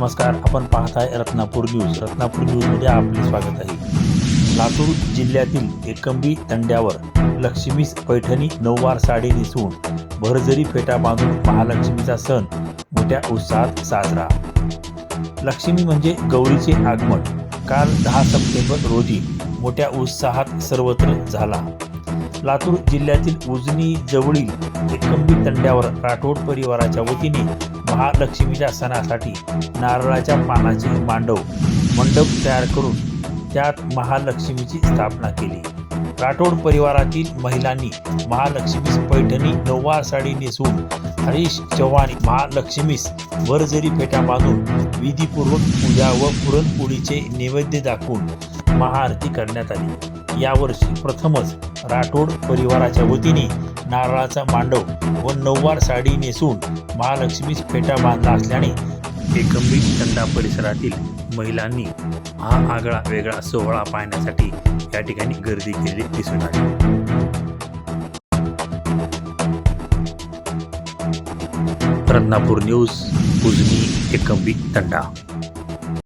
नमस्कार आपण पाहत आहे रत्नापूर न्यूज. रत्नापूर न्यूजमध्ये आपले स्वागत आहे. लातूर जिल्ह्यातील एकंबी तंड्यावर लक्ष्मीस पैठणी नऊवार साडी नेसवून भरजरी फेटा बांधून महालक्ष्मीचा सण मोठ्या उत्साहात साजरा. लक्ष्मी म्हणजे गौरीचे आगमन. काल दहा सप्टेंबर रोजी मोठ्या उत्साहात सर्वत्र झाला. लातूर जिल्ह्यातील उजनी जवळील एकंबी तंड्यावर राठोड परिवाराच्या वतीने महालक्ष्मीच्या सणासाठी नारळाच्या पानाचे मांडव मंडप तयार करून त्यात महालक्ष्मीची स्थापना केली. राठोड परिवारातील महिलांनी महालक्ष्मीस पैठणी नऊवार साडी नेसून हरीश चव्हाण महालक्ष्मीस वरजरी फेटा बांधून विधीपूर्वक पूजा व पुरणपोळीचे नैवेद्य दाखवून महाआरती करण्यात आली. यावर्षी प्रथमच राठोड परिवाराच्या वतीने नारळाचा मांडव व नऊवार साडी नेसून महालक्ष्मीस फेटा बांधला असल्याने एकंबी तंडा परिसरातील महिलांनी हा आगळा वेगळा सोहळा पाहण्यासाठी या ठिकाणी गर्दी केलेली दिसून आली. रत्नापूर न्यूज उजनी एकंबी तंडा